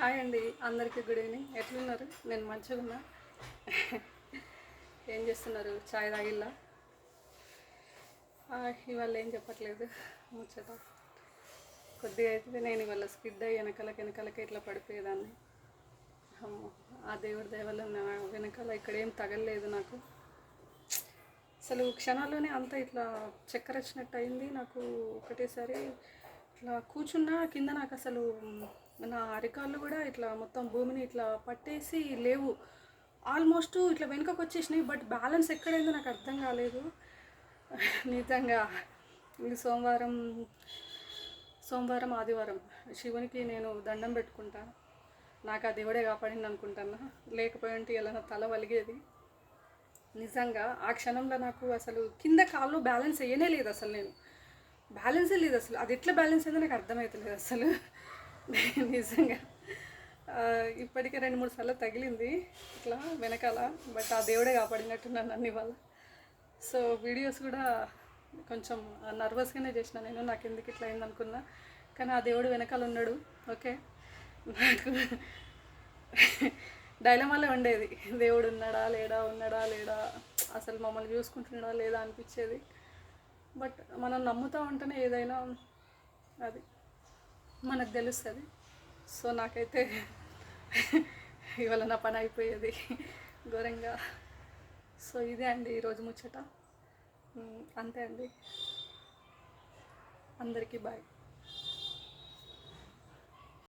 Hi అండి అందరికీ good evening. ఎట్లున్నారు? నేను మంచిగా ఉన్నా. ఏం చేస్తున్నారు? చాయ్ తాగిల్లా? ఇవాళ ఏం చెప్పట్లేదు ముచ్చట. కొద్దిగా అయితే నేను ఇవాళ స్కిడ్ అయ్యి వెనకాలకి వెనకాలకి ఇట్లా పడిపోయేదాన్ని. ఆ దేవుడి దయవల్ల నా వెనకాల ఇక్కడ ఏం తగలలేదు నాకు. అసలు క్షణాల్లోనే అంతా ఇట్లా చక్కెర వచ్చినట్టు అయింది. నాకు ఒకటేసారి ఇట్లా కూర్చున్నా కింద నాకు అసలు నా అరికాళ్ళు కూడా ఇట్లా మొత్తం భూమిని ఇట్లా పట్టేసి లేవు. ఆల్మోస్ట్ ఇట్లా వెనుకకు వచ్చేసినాయి బట్ బ్యాలెన్స్ ఎక్కడైందో నాకు అర్థం కాలేదు. నిజంగా ఇది సోమవారం సోమవారం ఆదివారం శివునికి నేను దండం పెట్టుకుంటా. నాకు ఆ దేవుడే కాపాడింది అనుకుంటాను? లేకపోయింటే ఇలా నా తల వలిగేది? నిజంగా ఆ క్షణంలో నాకు అసలు కింద కాళ్ళు బ్యాలెన్స్ వేయనే లేదు అసలు నేను. బ్యాలెన్సే లేదు అసలు. అది ఎట్లా బ్యాలెన్స్ అయిందో నాకు అర్థమవుతలేదు అసలు. నిజంగా. ఇప్పటికే రెండు మూడు సార్లు తగిలింది ఇట్లా వెనకాల బట్ ఆ దేవుడే కాపాడినట్టున్నాను అన్ని వల్ల సో వీడియోస్ కూడా కొంచెం నర్వస్గానే చేసిన నేను. నాకు ఎందుకు ఇట్లా అయిందనుకున్నా కానీ ఆ దేవుడు వెనకాల ఉన్నాడు. ఓకే? నాకు డైలమాలో ఉండేది. దేవుడు ఉన్నాడా లేడా ఉన్నాడా లేడా? అసలు మమ్మల్ని చూసుకుంటున్నాడా లేదా అనిపించేది. బట్ మనం నమ్ముతా ఉంటేనే ఏదైనా అది మనకు తెలుస్తుంది. సో నాకైతే ఇవాళ నా పని అయిపోయేది ఘోరంగా. సో ఇదే అండి ఈరోజు ముచ్చట. అంతే అండి. అందరికీ బాయ్.